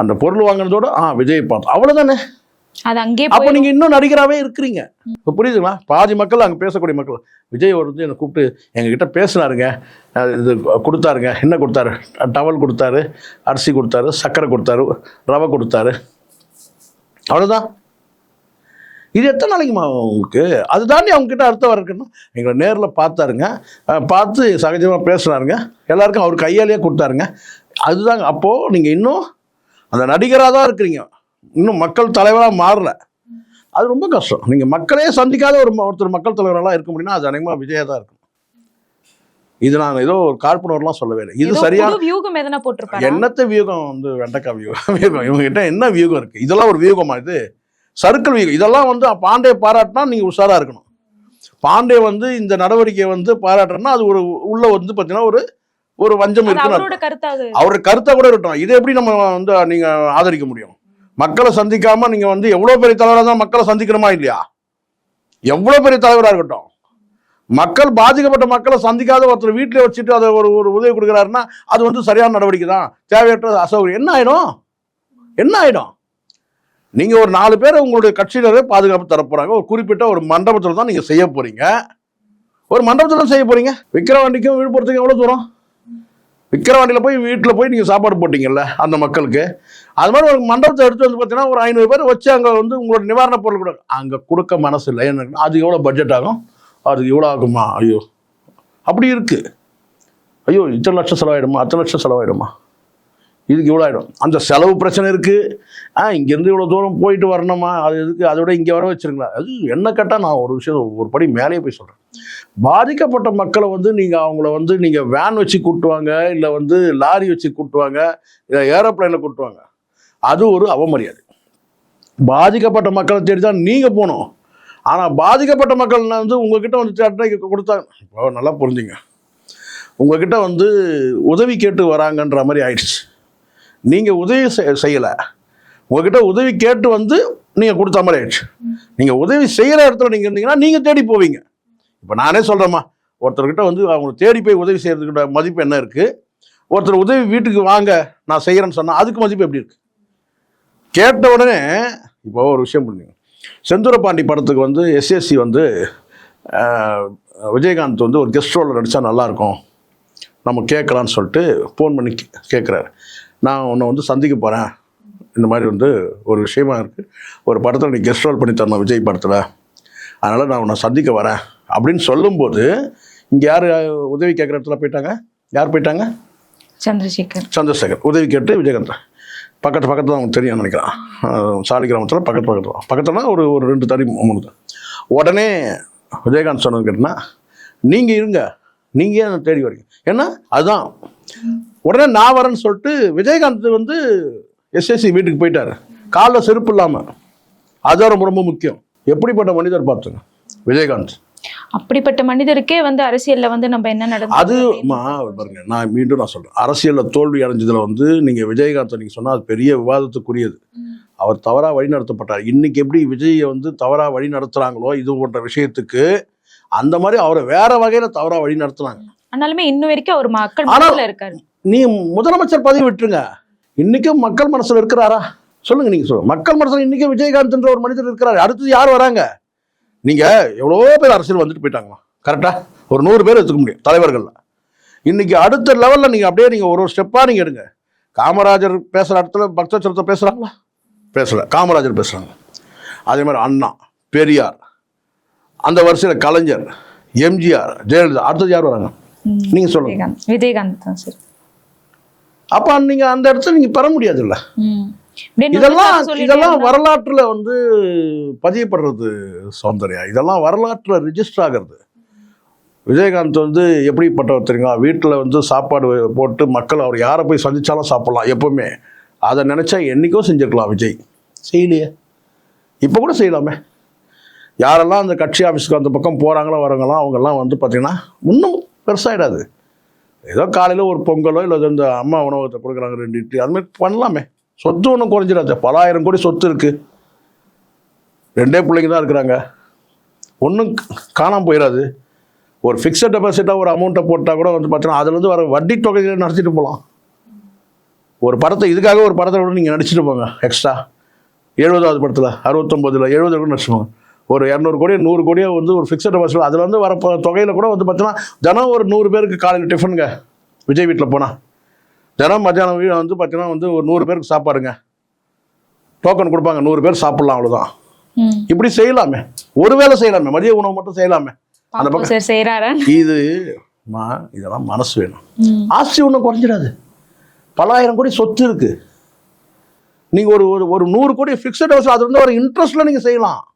அந்த பொருள் வாங்கினதோட ஆ விஜய் பார்த்தோம். அவ்வளோதானே அது அங்கே அப்போ நீங்க இன்னும் நடிகராகவே இருக்கிறீங்க. இப்போ புரியுதுங்களா? பாதி மக்கள் அங்கே பேசக்கூடிய மக்கள். விஜய் ஒரு வந்து என்னை கூப்பிட்டு எங்ககிட்ட பேசினாருங்க. இது கொடுத்தாருங்க. என்ன கொடுத்தாரு? டவல் கொடுத்தாரு அரிசி கொடுத்தாரு சர்க்கரை கொடுத்தாரு ரவை கொடுத்தாரு. அவ்வளோதான் இது எத்தனை நாளைக்குமா உங்களுக்கு? அது தாண்டி அவங்ககிட்ட அர்த்தம் இருக்குன்னா எங்களை நேரில் பார்த்தாருங்க. பார்த்து சகஜமாக பேசுனாருங்க. எல்லாருக்கும் அவர் கையாலேயே கொடுத்தாருங்க. அதுதாங்க. அப்போது நீங்கள் இன்னும் அந்த நடிகராக தான் இருக்கிறீங்க. இன்னும் மக்கள் தலைவராக மாறல. அது ரொம்ப கஷ்டம். நீங்கள் மக்களே சந்திக்காத ஒரு ஒருத்தர் மக்கள் தலைவரெல்லாம் இருக்க முடியும்னா அது அநேகமாக விஜயா தான் இருக்கும். இது நான் ஏதோ ஒரு காழ்ப்புணர்வுலாம் சொல்லவே இல்லை. இது சரியான வியூகம் எதனா போட்டிருப்பாரு? என்னத்த வியூகம்? வந்து வெண்டைக்காய் வியூகம். வியூகம். இவங்க கிட்ட என்ன வியூகம் இருக்கு? இதெல்லாம் ஒரு வியூகமா இது? சர்க்கிள் வியூகம். இதெல்லாம் வந்து பாண்டே பாராட்டினா நீங்க உஷாரா இருக்கணும். பாண்டே வந்து இந்த நடவடிக்கையை வந்து பாராட்டுறேன்னா அது ஒரு உள்ள வந்து பார்த்தீங்கன்னா ஒரு ஒரு வஞ்சம் அது இருக்குன்னு அவரோட கருத்தை கூட இருக்கட்டும். இதை எப்படி நம்ம வந்து நீங்க ஆதரிக்க முடியும்? மக்களை சந்திக்காம நீங்க வந்து எவ்வளவு பெரிய தலைவராக தான் மக்களை சந்திக்கணுமா இல்லையா? எவ்வளவு பெரிய தலைவராக இருக்கட்டும். மக்கள் பாதிக்கப்பட்ட மக்களை சந்திக்காத ஒருத்தர் வீட்டில் வச்சுட்டு அதை ஒரு ஒரு உதவி கொடுக்குறாருன்னா அது வந்து சரியான நடவடிக்கை தான். தேவையற்ற அசௌகரியம். என்ன ஆயிடும்? என்ன ஆயிடும்? நீங்க ஒரு நாலு பேர் உங்களுடைய கட்சியினரே பாதுகாப்பு தரப்போகிறாங்க ஒரு குறிப்பிட்ட ஒரு மண்டபத்தில் தான் நீங்க செய்ய போறீங்க. ஒரு மண்டபத்தில் தான் செய்ய போறீங்க. விக்கிரவாண்டிக்கும் விழுப்புரத்துக்கும் எவ்வளோ தூரம்? விக்கிரவாண்டியில் போய் வீட்டில் போய் நீங்கள் சாப்பாடு போட்டிங்கல்ல அந்த மக்களுக்கு. அது மாதிரி ஒரு மண்டபத்தை எடுத்து வந்து பார்த்தீங்கன்னா ஒரு ஐநூறு பேர் வச்சு அங்கே வந்து உங்களோட நிவாரணப் பொருள் கூட அங்கே கொடுக்க மனசு இல்லை. என்ன அது எவ்வளோ பட்ஜெட் ஆகும்? அது எவ்வளோ ஆகுமா? ஐயோ. அப்படி இருக்குது ஐயோ இத்தனை லட்சம் செலவாயிடுமா? அத்தனை லட்சம் செலவாயிடுமா? இதுக்கு இவ்வளோ ஆகிடும் அந்த செலவு பிரச்சனை இருக்குது ஆ இங்கேருந்து இவ்வளோ தூரம் போயிட்டு வரணுமா? அது எதுக்கு? அதோட இங்கே வர வச்சுருங்களா? அது என்ன கேட்டால் நான் ஒரு விஷயம் ஒரு படி மேலேயே போய் சொல்கிறேன் பாதிக்கப்பட்ட மக்களை வந்து நீங்கள் அவங்கள வந்து நீங்கள் வேன் வச்சு கூட்டுவாங்க இல்லை வந்து லாரி வச்சு கூட்டுவாங்க இல்லை ஏரோப்ளைனில் கூட்டுவாங்க. அது ஒரு அவமரியாதை. பாதிக்கப்பட்ட மக்களை தேடி தான் நீங்கள் போகணும். ஆனால் பாதிக்கப்பட்ட மக்கள் வந்து உங்ககிட்ட வந்து சட்டை கொடுத்தாங்க. நல்லா புரிஞ்சுங்க. உங்ககிட்ட வந்து உதவி கேட்டு வராங்கன்ற மாதிரி ஆயிடுச்சு. நீங்கள் உதவி செ- செய்யலை. உங்ககிட்ட உதவி கேட்டு வந்து நீங்கள் கொடுத்த மாதிரி ஆயிடுச்சு. நீங்கள் உதவி செய்கிற இடத்துல நீங்கள் இருந்தீங்கன்னா நீங்கள் தேடி போவீங்க. இப்போ நானே சொல்கிறேம்மா ஒருத்தர்கிட்ட வந்து அவங்க தேடி போய் உதவி செய்கிறதுக்கிட்ட மதிப்பு என்ன இருக்குது ஒருத்தர் உதவி வீட்டுக்கு வாங்க நான் செய்கிறேன்னு சொன்னால் அதுக்கு மதிப்பு எப்படி இருக்குது கேட்ட உடனே இப்போ ஒரு விஷயம் புரிஞ்சுங்க. செந்தூரபாண்டி படத்துக்கு வந்து எஸ்எஸ்சி வந்து விஜயகாந்த் வந்து ஒரு கெஸ்ட் ரோலில் நடித்தா நல்லாயிருக்கும். நம்ம கேட்கலான்னு சொல்லிட்டு ஃபோன் பண்ணி கே- கேட்குறாரு. நான் உன்னை வந்து சந்திக்க போகிறேன் இந்த மாதிரி வந்து ஒரு விஷயமா இருக்குது ஒரு படத்தில் நீ கெஸ்ட் ரோல் பண்ணி தரணும் விஜய் படத்தில். அதனால் நான் உன்னை சந்திக்க வரேன். அப்படின்னு சொல்லும்போது இங்கே யார் உதவி கேட்குற இடத்துல போயிட்டாங்க? யார் போயிட்டாங்க? சந்திரசேகர். சந்திரசேகர். உதவி கேட்டு விஜயகாந்த். பக்கத்து பக்கத்தில் அவங்களுக்கு தெரியும் நினைக்கிறேன். சாலி கிராமத்தில் பக்கத்து பக்கத்தில். பக்கத்துலனா ஒரு ஒரு ரெண்டு தறி மூணு. உடனே விஜயகாந்த் சொன்னது கேட்டினா நீங்கள் இருங்க. நீங்கள் ஏன் தேடி வரீங்க? ஏன்னா அதுதான். உடனே நான் வரேன்னு சொல்லிட்டு விஜயகாந்த் வந்து எஸ்எஸ்சி வீட்டுக்கு போயிட்டாரு. காலில் செருப்பு இல்லாமல் அதுதான் ரொம்ப ரொம்ப முக்கியம். எப்படிப்பட்ட மனிதர் பார்த்துங்க. விஜயகாந்த். அப்படிப்பட்ட மனிதருக்கே வந்து அரசியல்ல வந்து நம்ம என்ன நடந்தது அது பாருங்க நான் மீண்டும் நான் சொல்றேன். அரசியல்ல தோல்வி அடைஞ்சதுல வந்து நீங்க விஜயகாந்த் நீங்க சொன்னா அது பெரிய விவாதத்துக்குரியது. அவர் தவறா வழி நடத்தப்பட்டார். இன்னைக்கு எப்படி விஜயை வந்து தவறா வழி நடத்துறாங்களோ இது போன்ற விஷயத்துக்கு அந்த மாதிரி அவரை வேற வகையில தவறா வழி நடத்துனாங்க. ஆனாலுமே இன்னும் வரைக்கும் அவர் மக்கள் மனசுல இருக்காரு. நீ முதலமைச்சர் பதவி விட்டுருங்க. இன்னைக்கும் மக்கள் மனசுல இருக்கிறாரா? சொல்லுங்க நீங்க சொல்லுங்க. மக்கள் மனசுல இன்னைக்கும் விஜயகாந்த்ன்ற ஒரு மனிதர் இருக்கிறாரு. அடுத்தது யார் வராங்க? நீங்க எவ்வளவோ பேர் அரசியல் வந்துட்டு போயிட்டாங்களா? கரெக்டா ஒரு நூறு பேர் எடுத்துக்க முடியும் தலைவர்கள்ல. இன்னைக்கு அடுத்த லெவல்ல நீங்க அப்படியே நீங்க ஒரு ஒரு ஸ்டெப்பா நீங்க எடுங்க. காமராஜர் பேசுற இடத்துல பக்தச்சரத்தை பேசுறாங்களா? பேசல. காமராஜர் பேசுறாங்க. அதே மாதிரி அண்ணா பெரியார் அந்த வரிசையில கலைஞர் எம்ஜிஆர் ஜெயலலிதா அடுத்தது யார் வராங்க? ம். நீங்க சொல்லுங்க. விஜயகாந்த். தான் சார். அப்ப நீங்க அந்த இடத்துல நீங்க பெற முடியாதுல்ல? இதெல்லாம் இதெல்லாம் வரலாற்றுல வந்து பதியப்படுறது சௌந்தர்யா. இதெல்லாம் வரலாற்றுல ரிஜிஸ்டர் ஆகிறது. விஜயகாந்த் வந்து எப்படிப்பட்டவர் தெரியுங்களா வீட்டில் வந்து சாப்பாடு போட்டு மக்கள் அவர் யாரை போய் சந்திச்சாலும் சாப்பிடலாம் எப்பவுமே. அதை நினைச்சா என்னைக்கோ செஞ்சிருக்கலாம் விஜய். செய்யலையே. இப்போ கூட செய்யலாமே. யாரெல்லாம் அந்த கட்சி ஆஃபீஸ்க்கு அந்த பக்கம் போகிறாங்களோ வரவங்களோ அவங்கெல்லாம் வந்து பார்த்தீங்கன்னா இன்னும் பெருசாகிடாது ஏதோ காலையில் ஒரு பொங்கலோ இல்லை இந்த அம்மா உணவகத்தை கொடுக்குறாங்க ரெண்டு இட்லி அது மாதிரி பண்ணலாமே. சொத்து ஒன்றும் குறைஞ்சிடாது. பல ஆயிரம் கோடி சொத்து இருக்குது ரெண்டே பிள்ளைங்க தான் இருக்கிறாங்க. ஒன்றும் காணாமல் போயிடாது. ஒரு ஃபிக்ஸட் டெபாசிட்டாக ஒரு அமௌண்ட்டை போட்டால் கூட வந்து பார்த்தீங்கன்னா அதுலேருந்து வர வட்டி தொகையை நடத்திட்டு போகலாம் ஒரு படத்தை இதுக்காக ஒரு படத்தை கூட நீங்கள் நடிச்சிட்டு போங்க எக்ஸ்ட்ரா எழுபதாவது படத்தில் அறுபத்தொம்போதில் எழுபது கூட நடிச்சுப்போங்க ஒரு இரநூறு கோடி நூறு கோடியோ வந்து ஒரு ஃபிக்ஸட் டெபாசிட் அதில் வந்து வர தொகையில் கூட வந்து பார்த்தீங்கன்னா தினம் ஒரு நூறு பேருக்கு காலையில் டிஃபனுங்க விஜய் வீட்டில் போனால் தினம் மத்தியானம் வீ- வந்து பார்த்தீங்கன்னா வந்து ஒரு நூறு பேருக்கு சாப்பாடுங்க. டோக்கன் கொடுப்பாங்க நூறு பேர் சாப்பிட்லாம் அவ்வளோதான். இப்படி செய்யலாமே. ஒரு வேளை செய்யலாமே மதிய உணவு மட்டும் செய்யலாமே. அந்த சார் செய்யறாரா இது மா இதெல்லாம் மனசு வேணும். ஆஸ்தி ஒன்றும் குறைஞ்சிடாது. பல ஆயிரம் கோடி சொத்து இருக்கு. நீங்கள் ஒரு ஒரு ஒரு நூறு கோடி ஃபிக்ஸட் ஹவுஸ் அது வந்து ஒரு இன்ட்ரெஸ்ட்டில் நீங்கள் செய்யலாம்.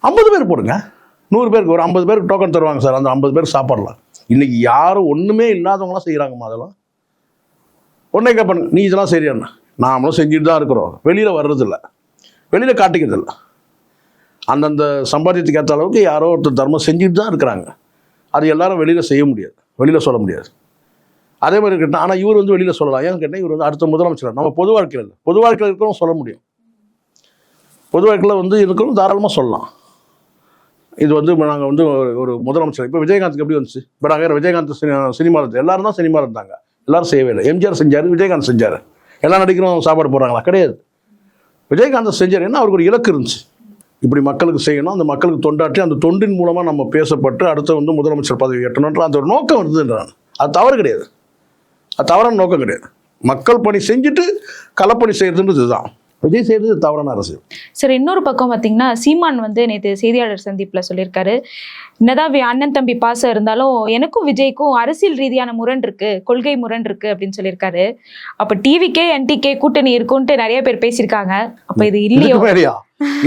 ஐம்பது பேர் போடுங்க. நூறு பேருக்கு ஒரு ஐம்பது பேருக்கு டோக்கன் தருவாங்க சார் அந்த ஐம்பது பேர் சாப்பிடலாம். இன்னைக்கு யாரும் ஒன்றுமே இல்லாதவங்களாம் செய்கிறாங்கம்மா அதெல்லாம். உடனே கேட்பேன் நீ இதெல்லாம் சரியாண்ணா நாமளும் செஞ்சுட்டு தான் இருக்கிறோம். வெளியில் வர்றதில்ல. வெளியில் காட்டிக்கிறதில்ல. அந்தந்த சம்பாத்தியத்துக்கு ஏற்ற அளவுக்கு யாரோ ஒருத்தர் தர்மம் செஞ்சுட்டு தான் இருக்கிறாங்க. அது எல்லாரும் வெளியில் செய்ய முடியாது. வெளியில் சொல்ல முடியாது. அதே மாதிரி இருக்கட்டும் ஆனால் இவர் வந்து வெளியில் சொல்லலாம். ஏன்னு கேட்டால் இவர் வந்து அடுத்த முதலமைச்சர். நம்ம பொது வாழ்க்கையில் இல்லை. பொது வாழ்க்கையில் இருக்கிறோம் சொல்ல முடியும். பொது வாழ்க்கையில் வந்து இருக்கிறோம் தாராளமாக சொல்லலாம். இது வந்து நாங்கள் வந்து ஒரு- ஒரு முதலமைச்சர். இப்போ விஜயகாந்த்க்கு எப்படி வந்துச்சு? இப்போ நாங்கள் விஜயகாந்த் சினிமா சினிமாவில் எல்லாரும் தான் சினிமாவில் இருந்தாங்க. எல்லாரும் செய்யவே இல்லை. எம்ஜிஆர் செஞ்சார் விஜயகாந்த் செஞ்சார். எல்லா நடிகரும் சாப்பாடு போடுறாங்களா? கிடையாது. விஜயகாந்த் செஞ்சார். என்ன? அவருக்கு ஒரு இலக்கு இருந்துச்சு. இப்படி மக்களுக்கு செய்யணும் அந்த மக்களுக்கு தொண்டாற்றி அந்த தொண்டின் மூலமாக நம்ம பேசப்பட்டு அடுத்து வந்து முதலமைச்சர் பதவி எட்டணுன்ற அந்த ஒரு நோக்கம் இருந்ததுன்றான் அது தவறு கிடையாது. அது தவறான நோக்கம் கிடையாது. மக்கள் பணி செஞ்சுட்டு களப்பணி செய்கிறதுன்றது இதுதான். விஜய் செய்யறது தவறான அரசியல் சரி இன்னொரு பக்கம் பார்த்தீங்கன்னா சீமான் வந்து நேற்று செய்தியாளர் சந்திப்பில் சொல்லியிருக்காரு. என்னதான் அண்ணன் தம்பி பாசம் இருந்தாலும் எனக்கும் விஜய்க்கும் அரசியல் ரீதியான முரண் இருக்கு கொள்கை முரண் இருக்கு அப்படின்னு சொல்லியிருக்காரு. அப்ப டிவிக்கே என்டிகே கூட்டணி இருக்குன்ட்டு நிறைய பேர் பேசியிருக்காங்க. அப்ப இது இல்லையோ? இதுக்கு மேலையா?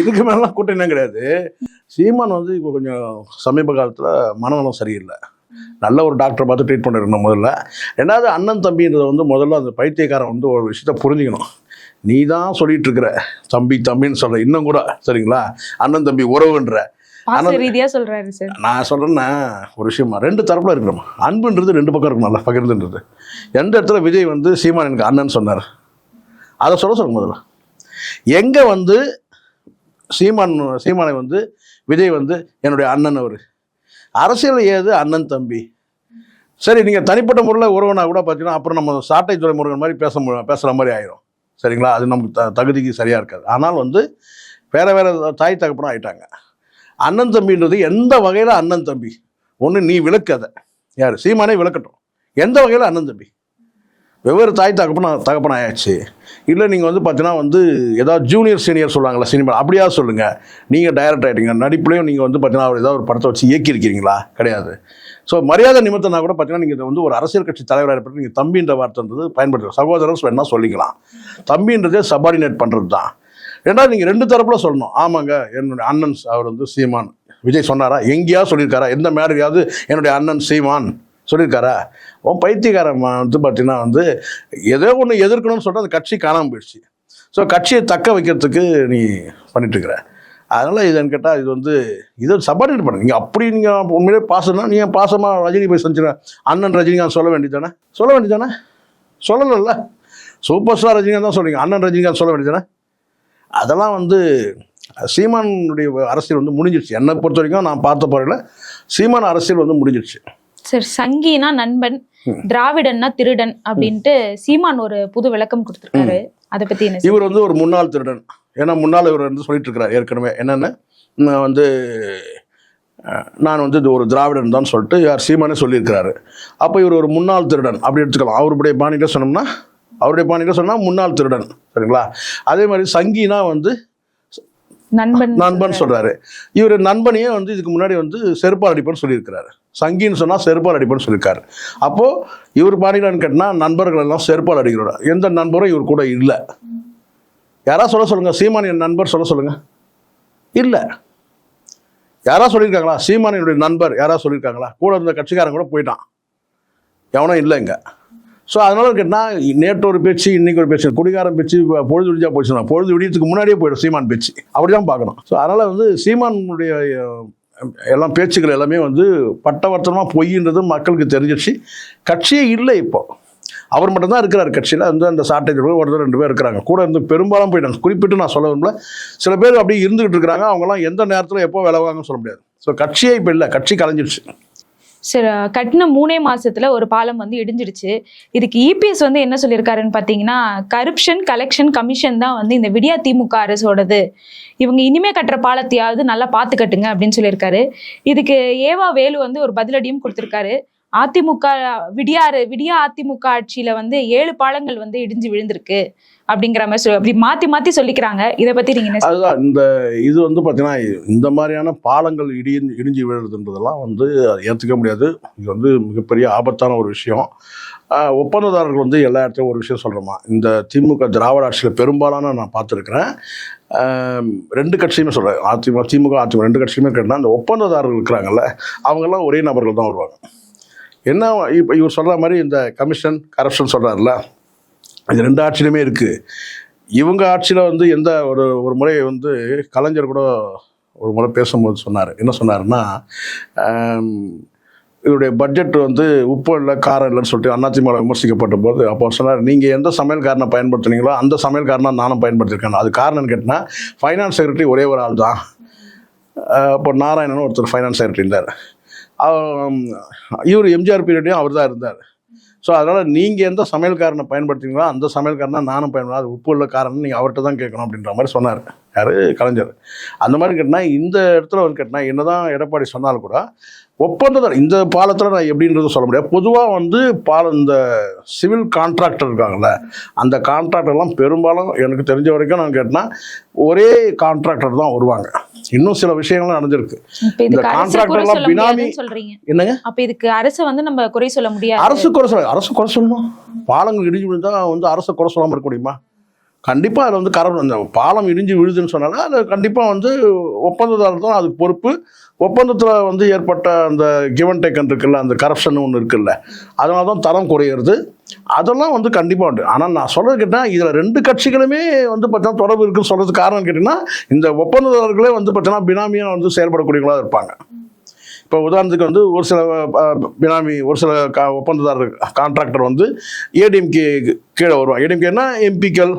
இதுக்கு மேலாம் என்ன கிடையாது. சீமான் வந்து இப்போ கொஞ்சம் சமீப காலத்தில் மனநலம் சரியில்லை. நல்ல ஒரு டாக்டரை பார்த்து ட்ரீட் பண்ணிருக்கணும் முதல்ல. ரெண்டாவது அண்ணன் தம்பின்றதை வந்து முதல்ல அந்த பைத்தியக்காரன் வந்து ஒரு விஷயத்த புரிஞ்சுக்கணும். நீ தான் சொல்லிட்டு இருக்கிற தம்பி தம்பின்னு சொல்ற. இன்னும் கூட சரிங்களா? அண்ணன் தம்பி உறவுன்ற. ரீதியா சொல்றாரு சார். நான் சொல்கிறேன்னா ஒரு விஷயமா ரெண்டு தரப்புல இருக்கணும் அன்புன்றது ரெண்டு பக்கம் இருக்கணும்ல பகிர்ந்துன்றது. எந்த இடத்துல விஜய் வந்து சீமான் எனக்கு அண்ணன் சொன்னார்? அதை சொல்ல சொல்லுங்க முதல்ல. எங்கே வந்து சீமான் சீமானை வந்து விஜய் வந்து என்னுடைய அண்ணன் அவர்? அரசியல் ஏது அண்ணன் தம்பி? சரி நீங்கள் தனிப்பட்ட முறையில் உறவுனா கூட பார்த்தீங்கன்னா அப்புறம் நம்ம சாட்டை துறை முருகன் மாதிரி பேச பேசுகிற மாதிரி ஆயிரும். சரிங்களா? அது நமக்கு த தகுதிக்கு சரியாக இருக்காது. ஆனால் வந்து வேறு வேற தாய் தகப்பனும் ஆயிட்டாங்க. அண்ணன் தம்பின்றது எந்த வகையில் அண்ணன் தம்பி? ஒன்று நீ விளக்கு அதை. யார்? சீமானே விளக்கட்டும். எந்த வகையில் அண்ணன் தம்பி? வெவ்வேறு தாய் தகப்பன தகப்பன ஆயாச்சு இல்லை நீங்கள் வந்து பார்த்தீங்கன்னா வந்து ஏதாவது ஜூனியர் சீனியர் சொல்லுவாங்களா சினிமா அப்படியா சொல்லுங்கள் நீங்கள் டைரக்ட் ஆகிட்டீங்க நடிப்புலையும் நீங்கள் வந்து பார்த்தீங்கன்னா அவர் ஏதாவது ஒரு படத்தை வச்சு இயக்கியிருக்கிறீங்களா கிடையாது. ஸோ மரியாதை நிமித்தம்னா கூட பார்த்தீங்கன்னா நீங்கள் வந்து ஒரு அரசியல் கட்சி தலைவராக இருப்பது நீங்கள் தம்பின்ற வார்த்தைன்றது பயன்படுத்துகிற சகோதரர் வேணா சொல்லிக்கலாம். தம்பின்றதே சபார்டினேட் பண்ணுறது தான் ரெண்டாவது நீங்கள் ரெண்டு தரப்புல சொல்லணும். ஆமாங்க என்னுடைய அண்ணன் அவர் வந்து சீமான். விஜய் சொன்னாரா? எங்கேயா சொல்லியிருக்காரா? எந்த மேடையாவது என்னுடைய அண்ணன் சீமான். சொல்லியிருக்காரா? உன் பைத்தியக்காரன் வந்து பார்த்தீங்கன்னா வந்து ஏதோ ஒன்று எதிர்க்கணும்னு சொல்லிட்டு அந்த கட்சி காணாமல் போயிடுச்சு. ஸோ கட்சியை தக்க வைக்கிறதுக்கு நீ பண்ணிட்டு இருக்கிற அதனால் இதுன்னு கேட்டால் இது வந்து இது சபார்டினேட் பண்ணு. நீங்கள் அப்படி நீங்கள் உண்மையிலே பாசம்னா நீங்கள் பாசமாக ரஜினி போய் செஞ்சுருவேன் அண்ணன் ரஜினிகாந்த் சொல்ல வேண்டியதானே சொல்ல வேண்டியதானே சொல்லலைல்ல. சூப்பர் ஸ்டார் ரஜினிகாந்த் தான் சொல்றீங்க. அண்ணன் ரஜினிகாந்த் சொல்ல வேண்டியதானே அதெல்லாம் வந்து சீமானுடைய அரசியல் வந்து முடிஞ்சிடுச்சு என்னை பொறுத்த வரைக்கும் நான் பார்த்த பிறகு சீமான் அரசியல் வந்து முடிஞ்சிடுச்சு சார் சங்கினா நண்பன் திராவிடன்னா திருடன் அப்படின்ட்டு சீமான் ஒரு புது விளக்கம் கொடுத்திருக்காரு. அதை பத்தி என்ன? இவர் வந்து ஒரு முன்னாள் திருடன். ஏன்னா முன்னாள் இவர் வந்து சொல்லிட்டு இருக்கிறார் ஏற்கனவே. என்னென்ன நான் வந்து நான் வந்து இது ஒரு திராவிடன் தான் சொல்லிட்டு யார் சீமானே சொல்லியிருக்கிறாரு. அப்போ இவர் ஒரு முன்னாள் திருடன் அப்படி எடுத்துக்கலாம். அவருடைய பாணியில் சொன்னோம்னா அவருடைய பாணியில் சொன்னால் முன்னாள் திருடன். சரிங்களா? அதே மாதிரி சங்கினா வந்து நண்பன் நண்பன் சொல்றாரு. இவர் நண்பனையே வந்து இதுக்கு முன்னாடி வந்து செருப்பால் அடிப்பேன்னு சொல்லியிருக்கிறாரு. சங்கின்னு சொன்னா செருப்பால் அடிப்பேன்னு சொல்லியிருக்காரு. அப்போ இவர் பாடினான்னு கேட்டினா நண்பர்கள் எல்லாம் செருப்பால் அடிக்கிறோட. எந்த நண்பரும் இவர் கூட இல்லை. யாரா சொல்ல சொல்லுங்க? சீமான் என் நண்பர் சொல்ல சொல்லுங்க. இல்லை. யாரா சொல்லியிருக்காங்களா? சீமான் என்னுடைய நண்பர் யாரா சொல்லியிருக்காங்களா? கூட இருந்த கட்சிக்காரன் கூட போயிட்டான். எவனும் இல்லை இங்க. ஸோ அதனால கேட்டால் நேற்று ஒரு பேச்சு இன்னைக்கு ஒரு பேச்சு குடிகாரம் பேச்சு பொழுது விடிஞ்சா போச்சுன்னா பொழுது விடியத்துக்கு முன்னாடியே போயிடும் சீமான் பேச்சு. அப்படி தான் பார்க்கணும். ஸோ அதனால் வந்து சீமானுடைய எல்லாம் பேச்சுக்கள் எல்லாமே வந்து பட்டவர்த்தனமாக பொய்ன்றது மக்களுக்கு தெரிஞ்சிச்சு கட்சியே இல்லை இப்போ. அவர் மட்டும்தான் இருக்கிறார் கட்சியில். வந்து அந்த சாட்டை ஒருத்தர் ரெண்டு பேர் இருக்கிறாங்க. கூட இருந்து பெரும்பாலும் போயிட்டாங்க. குறிப்பிட்டு நான் சொல்ல விரும்பல. சில பேர் அப்படியே இருந்துகிட்டு இருக்கிறாங்க. அவங்கலாம் எந்த நேரத்தில் எப்போ விலகுவாங்கன்னு சொல்ல முடியாது. ஸோ கட்சியே இப்போ இல்லை. கட்சி கலைஞ்சிடுச்சு கட்டின மூணே மாசத்துல ஒரு பாலம் வந்து இடிஞ்சிடுச்சு. இதுக்கு இபிஎஸ் வந்து என்ன சொல்லியிருக்காருன்னு பார்த்தீங்கன்னா கரப்ஷன் கலெக்ஷன் கமிஷன் தான் வந்து இந்த விடியா திமுக அரசோடது. இவங்க இனிமே கட்டுற பாலத்தையாவது நல்லா பார்த்து கட்டுங்க அப்படின்னு சொல்லியிருக்காரு இதுக்கு ஏவா வேலு வந்து ஒரு பதிலடியும் கொடுத்திருக்காரு. அதிமுக விடியாறு விடியா அதிமுக ஆட்சியில வந்து ஏழு பாலங்கள் வந்து இடிஞ்சு விழுந்திருக்கு. அப்படிங்கிற மாதிரி அப்படி மாத்தி மாத்தி சொல்லிக்கிறாங்க. இதை பத்தி நீங்க அதுதான் இந்த இது வந்து பார்த்தீங்கன்னா இந்த மாதிரியான பாலங்கள் இடி இடிஞ்சு விழுறதுன்றதெல்லாம் வந்து ஏற்றுக்க முடியாது. இது வந்து மிகப்பெரிய ஆபத்தான ஒரு விஷயம். ஒப்பந்ததாரர்கள் வந்து எல்லா இடத்துலையும் ஒரு விஷயம் சொல்கிறோமா இந்த திமுக திராவிட ஆட்சியில் பெரும்பாலான நான் பார்த்துருக்குறேன். ரெண்டு கட்சியுமே சொல்கிறேன் அதிமுக திமுக அதிமுக ரெண்டு கட்சியுமே கேட்டால் அந்த ஒப்பந்ததாரர்கள் இருக்கிறாங்கல்ல அவங்கெல்லாம் ஒரே நபர்கள் தான் வருவாங்க. என்ன இப்போ இவர் சொல்கிற மாதிரி இந்த கமிஷன் கரப்ஷன் சொல்கிறாருல இது ரெண்டு ஆட்சியிலுமே இருக்குது இவங்க ஆட்சியில் வந்து எந்த ஒரு ஒரு முறை வந்து கலைஞர் கூட ஒரு முறை பேசும்போது சொன்னார். என்ன சொன்னார்னா ஆம், இவருடைய பட்ஜெட் வந்து உப்பு இல்லை காரம் இல்லைன்னு சொல்லிட்டு அதிமுக விமர்சிக்கப்பட்ட போது அப்போ சொன்னார் நீங்கள் எந்த சமையல்காரனை பயன்படுத்துனீங்களோ அந்த சமையல்காரனை நானும் பயன்படுத்தியிருக்கேன் அது காரணம்னு கேட்டால் ஃபைனான்ஸ் செக்ரட்டரி ஒரே ஒரு ஆள் தான். அப்போ நாராயணன் ஒருத்தர் ஃபைனான்ஸ் செக்ரட்டரி இருந்தார். இவர் எம்ஜிஆர் பீரியடையும் அவர் தான் இருந்தார். ஸோ அதனால் நீங்கள் எந்த சமையல்காரனை பயன்படுத்துறீங்களோ அந்த சமையல்காரனா நானும் பயன்படுத்த அது உப்பு உள்ள காரணம் நீங்கள் அவர்கிட்ட தான் கேட்கணும் அப்படின்ற மாதிரி சொன்னார். யார்? கலைஞர். அந்த மாதிரி கேட்டினா இந்த இடத்துல வந்து கேட்டினா என்ன தான் எடப்பாடி சொன்னாலும் கூட ஒப்பந்ததார் இந்த பாலத்தில் நான் எப்படின்றது சொல்ல முடியாது. பொதுவாக வந்து பாலம் இந்த சிவில் கான்ட்ராக்டர் இருக்காங்கல்ல அந்த கான்ட்ராக்டர்லாம் பெரும்பாலும் எனக்கு தெரிஞ்ச வரைக்கும் நான் கேட்டேன்னா ஒரே கான்ட்ராக்டர் தான் வருவாங்க. இன்னும் சில விஷயங்கள்லாம் நடந்திருக்கு. இந்த சொல்ல பினாமி- என்னங்க? அப்ப இதுக்கு அரசு வந்து நம்ம குறை சொல்ல முடியாது. அரசு குறை சொல்ல அரசு குறை சொல்லணும். பாலங்கள் இடிஞ்சு விழுந்தா வந்து அரசு குறை சொல்லாமல் இருக்க முடியுமா? கண்டிப்பாக அதில் வந்து கர அந்த பாலம் இடிஞ்சு விழுதுன்னு சொன்னாலும் அது கண்டிப்பாக வந்து ஒப்பந்ததாரர் தான் அதுக்கு பொறுப்பு. ஒப்பந்தத்தில் வந்து ஏற்பட்ட அந்த கிவன் டேக்கன் இருக்குல்ல அந்த கரப்ஷன் ஒன்று இருக்குல்ல அதனால தான் தரம் குறையிறது. அதெல்லாம் வந்து கண்டிப்பாக உண்டு. ஆனால் நான் சொல்கிறது கேட்டால் இதில் ரெண்டு கட்சிகளுமே வந்து பார்த்தீங்கன்னா தொடர்பு இருக்குன்னு சொல்கிறதுக்கு காரணம் கேட்டிங்கன்னா இந்த ஒப்பந்ததாரர்களே வந்து பார்த்தீங்கன்னா பினாமியாக வந்து செயல்படக்கூடியவங்களாக இருப்பாங்க. இப்போ உதாரணத்துக்கு வந்து ஒரு சில பினாமி ஒரு சில கா ஒப்பந்ததாரர் கான்ட்ராக்டர் வந்து ஏடிஎம்கே கீழே வருவாங்க. ஏடிஎம்கேனா எம்பிக்கள்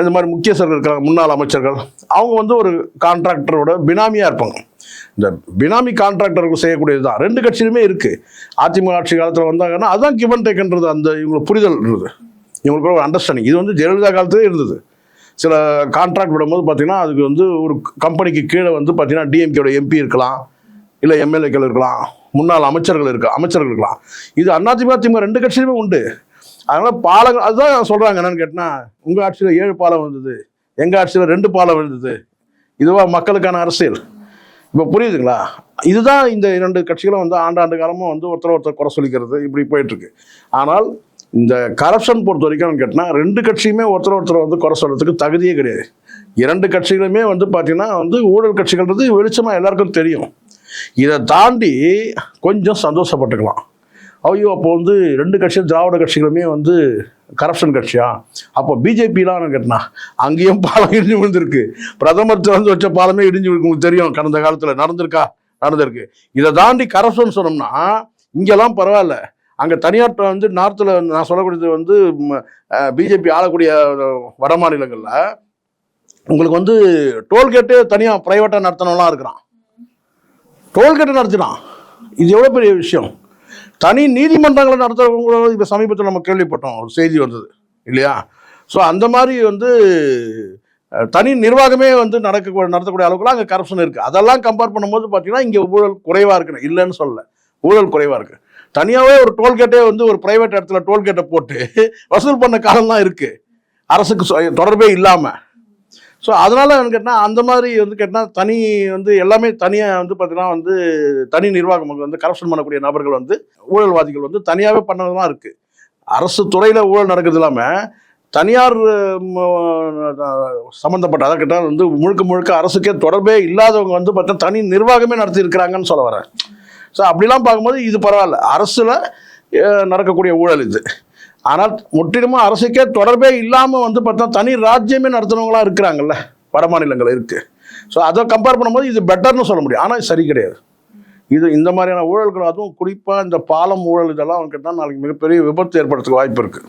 இந்த மாதிரி முக்கியஸ்தர்கள் இருக்கிறாங்க முன்னாள் அமைச்சர்கள். அவங்க வந்து ஒரு கான்ட்ராக்டரோட பினாமியாக இருப்பாங்க. இந்த பினாமி கான்ட்ராக்டர்கள் செய்யக்கூடியது தான். ரெண்டு கட்சியிலுமே இருக்குது அதிமுக ஆட்சி காலத்தில் வந்தாங்கன்னா அதுதான் கிவன் டேக்குன்றது அந்த இவங்களுக்கு புரிதல் இருந்தது. இவங்களுக்கு ஒரு அண்டர்ஸ்டாண்டிங் இது வந்து ஜெயலலிதா காலத்திலே இருந்தது. சில கான்ட்ராக்ட் விடும்போது பார்த்தீங்கன்னா அதுக்கு வந்து ஒரு கம்பெனிக்கு கீழே வந்து பார்த்தீங்கன்னா டிஎம்கேட எம்பி இருக்கலாம் இல்லை எம்எல்ஏக்கள் இருக்கலாம் முன்னாள் அமைச்சர்கள் இருக்க அமைச்சர்கள் இருக்கலாம். இது அதிமுக திமுக ரெண்டு கட்சியுமே உண்டு. அதனால பாலங்கள் அதுதான் சொல்றாங்க என்னன்னு கேட்டினா உங்க ஆட்சியில் ஏழு பாலம் வந்தது எங்க ஆட்சியில் ரெண்டு பாலம் வந்தது இதுவா மக்களுக்கான அரசியல். இப்போ புரியுதுங்களா? இதுதான் இந்த இரண்டு கட்சிகளும் வந்து ஆண்டாண்டு காலமாக வந்து ஒருத்தர் ஒருத்தர் குறை சொல்லிக்கிறது இப்படி போயிட்டு இருக்கு ஆனால் இந்த கரப்ஷன் பொறுத்த வரைக்கும் கேட்டால் ரெண்டு கட்சியுமே ஒருத்தர் ஒருத்தர் வந்து குறை சொல்றதுக்கு தகுதியே கிடையாது. இரண்டு கட்சிகளுமே வந்து பார்த்தீங்கன்னா வந்து ஊழல் கட்சிகள்ன்றது வெளிச்சமாக எல்லாருக்கும் தெரியும். இதை தாண்டி கொஞ்சம் சந்தோஷப்பட்டுக்கலாம். ஐயோ அப்போ வந்து ரெண்டு கட்சியும் திராவிட கட்சிகளுமே வந்து கரப்ஷன் கட்சியா? அப்போ பிஜேபிலாம் கேட்டனா அங்கேயும் பாலம் இடிஞ்சு விழுந்திருக்கு. பிரதமர் திறந்து வச்ச பாலமே இடிஞ்சு விழுக்கு உங்களுக்கு தெரியும் கடந்த காலத்தில் நடந்திருக்கா? நடந்திருக்கு. இதை தாண்டி கரப்ஷன் சொன்னோம்னா இங்கெல்லாம் பரவாயில்ல. அங்கே தனியார் வந்து நார்த்தில் நான் சொல்லக்கூடியது வந்து பிஜேபி ஆளக்கூடிய வட மாநிலங்களில் உங்களுக்கு வந்து டோல்கேட்டு தனியாக ப்ரைவேட்டாக நடத்தினவெல்லாம் இருக்கிறான். டோல்கேட்டு நடத்தினான். இது எவ்வளோ பெரிய விஷயம்? தனி நீதிமன்றங்களை நடத்துறவங்க கூட இப்போ சமீபத்தில் நம்ம கேள்விப்பட்டோம். ஒரு செய்தி வந்தது. இல்லையா? ஸோ அந்த மாதிரி வந்து தனி நிர்வாகமே வந்து நடக்க நடத்தக்கூடிய அளவுக்குலாம் அங்கே கரப்ஷன் இருக்குது அதெல்லாம் கம்பேர் பண்ணும்போது பார்த்தீங்கன்னா இங்கே ஊழல் குறைவாக இருக்குன்னு. இல்லைன்னு சொல்லலை. ஊழல் குறைவாக இருக்குது தனியாகவே ஒரு டோல்கேட்டே வந்து ஒரு பிரைவேட் இடத்துல டோல்கேட்டை போட்டு வசூல் பண்ண காலம்லாம் இருக்குது அரசுக்கு தொடர்பே இல்லாமல் ஸோ அதனால வந்து கேட்டால் அந்த மாதிரி வந்து கேட்டால் தனி வந்து எல்லாமே தனியாக வந்து பார்த்தீங்கன்னா வந்து தனி நிர்வாகம் வந்து கரப்ஷன் பண்ணக்கூடிய நபர்கள் வந்து ஊழல்வாதிகள் வந்து தனியாகவே பண்ணதெல்லாம் இருக்குது அரசு துறையில் ஊழல் நடக்கிறது இல்லாமல் தனியார் சம்மந்தப்பட்ட அதை கேட்டால் வந்து முழுக்க முழுக்க அரசுக்கே தொடர்பே இல்லாதவங்க வந்து பார்த்தா தனி நிர்வாகமே நடத்தி இருக்கிறாங்கன்னு சொல்ல வரேன். ஸோ அப்படிலாம் பார்க்கும்போது இது பரவாயில்ல. அரசில் நடக்கக்கூடிய ஊழல் இது. ஆனால் முற்றிலுமா அரசுக்கே தொடர்பே இல்லாமல் வந்து பார்த்தா தனி ராஜ்யமே நடத்துனவங்களாம் இருக்கிறாங்கல்ல வட மாநிலங்கள் இருக்கு. ஸோ அதை கம்பேர் பண்ணும்போது இது பெட்டர்னு சொல்ல முடியும். ஆனால் இது சரி கிடையாது. இது இந்த மாதிரியான ஊழல்கள் அதுவும் குறிப்பாக இந்த பாலம் ஊழல் இதெல்லாம் கேட்டால் நாளைக்கு மிகப்பெரிய விபத்து ஏற்படுறதுக்கு வாய்ப்பு இருக்குது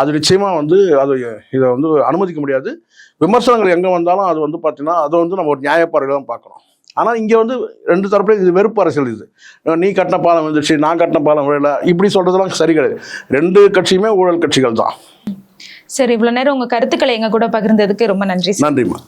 அது நிச்சயமாக வந்து அது இதை வந்து அனுமதிக்க முடியாது. விமர்சனங்கள் எங்கே வந்தாலும் அது வந்து பார்த்தீங்கன்னா அதை வந்து நம்ம ஒரு நியாயப்பார்வையில் தான் பார்க்கணும். ஆனால் இங்கே வந்து ரெண்டு தரப்புலையும் இது வெறுப்பு அரசியல் இது. நீ கட்டின பாலம் வந்துச்சு நான் கட்டின பாலம் விழல இப்படி சொல்கிறதெல்லாம் சரி கிடையாது. ரெண்டு கட்சியுமே ஊழல் கட்சிகள் தான். சரி இவ்வளவு நேரம் உங்க கருத்துக்களை எங்க கூட பகிர்ந்ததுக்கு ரொம்ப நன்றி நன்றிம்மா.